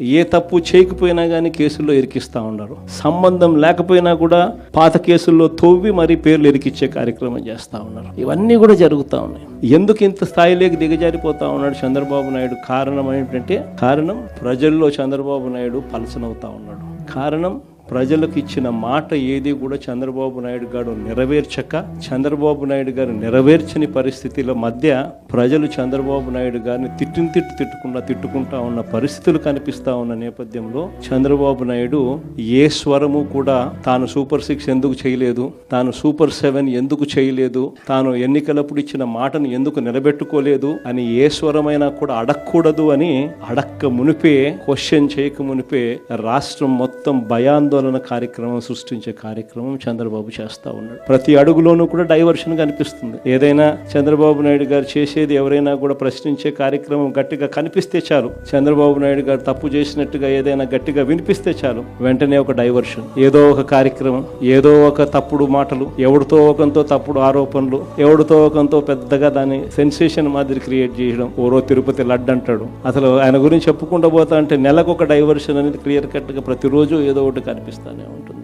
ఏ తప్పు చేయకపోయినా కానీ కేసుల్లో ఇరికిస్తూ ఉన్నారు సంబంధం లేకపోయినా కూడా పాత కేసుల్లో తవ్వి మరి పేర్లు ఇరికిచ్చే కార్యక్రమం చేస్తూ ఉన్నారు. ఇవన్నీ కూడా జరుగుతూ ఉన్నాయి. ఎందుకు ఇంత స్థాయిలోకి దిగజారిపోతా ఉన్నాడు చంద్రబాబు నాయుడు? కారణం ఏంటంటే కారణం ప్రజల్లో చంద్రబాబు నాయుడు పలసనవుతా ఉన్నాడు. కారణం ప్రజలకు ఇచ్చిన మాట ఏది కూడా చంద్రబాబు నాయుడు గారు నెరవేర్చక చంద్రబాబు నాయుడు గారు నెరవేర్చని పరిస్థితుల మధ్య ప్రజలు చంద్రబాబు నాయుడు గారిని తిట్టిన తిట్టు తిట్టుకుండా తిట్టుకుంటా ఉన్న పరిస్థితులు కనిపిస్తా ఉన్న నేపథ్యంలో చంద్రబాబు నాయుడు ఏ స్వరము కూడా తాను సూపర్ సిక్స్ ఎందుకు చేయలేదు తాను సూపర్ సెవెన్ ఎందుకు చేయలేదు తాను ఎన్నికలప్పుడు ఇచ్చిన మాటను ఎందుకు నిలబెట్టుకోలేదు అని ఏ స్వరమైనా కూడా అడగకూడదు అని అడక్క మునిపే క్వశ్చన్ చేయక మునిపే రాష్ట్రం మొత్తం భయాందోళన కార్యక్రమం సృష్టించే కార్యక్రమం చంద్రబాబు చేస్తూ ఉన్నాడు. ప్రతి అడుగులోనూ కూడా డైవర్షన్ కనిపిస్తుంది. ఏదైనా చంద్రబాబు నాయుడు గారు చేసేది ఎవరైనా కూడా ప్రశ్నించే కార్యక్రమం గట్టిగా కనిపిస్తే చాలు. చంద్రబాబు నాయుడు గారు తప్పు చేసినట్టుగా ఏదైనా గట్టిగా వినిపిస్తే చాలు. వెంటనే ఒక డైవర్షన్ ఏదో ఒక కార్యక్రమం ఏదో ఒక తప్పుడు మాటలు ఎవడితో ఒకంతో తప్పుడు ఆరోపణలు ఎవడితో ఒకంతో పెద్దగా దాన్ని సెన్సేషన్ మాదిరి క్రియేట్ చేయడం. ఓరో తిరుపతి లడ్డు అంటాడు. అసలు ఆయన గురించి చెప్పుకుంటూ పోతా అంటే నెలకు ఒక డైవర్షన్ అనేది క్లియర్ కట్గా ప్రతిరోజు ఏదో ఒకటి కనిపిస్తూనే ఉంటుంది.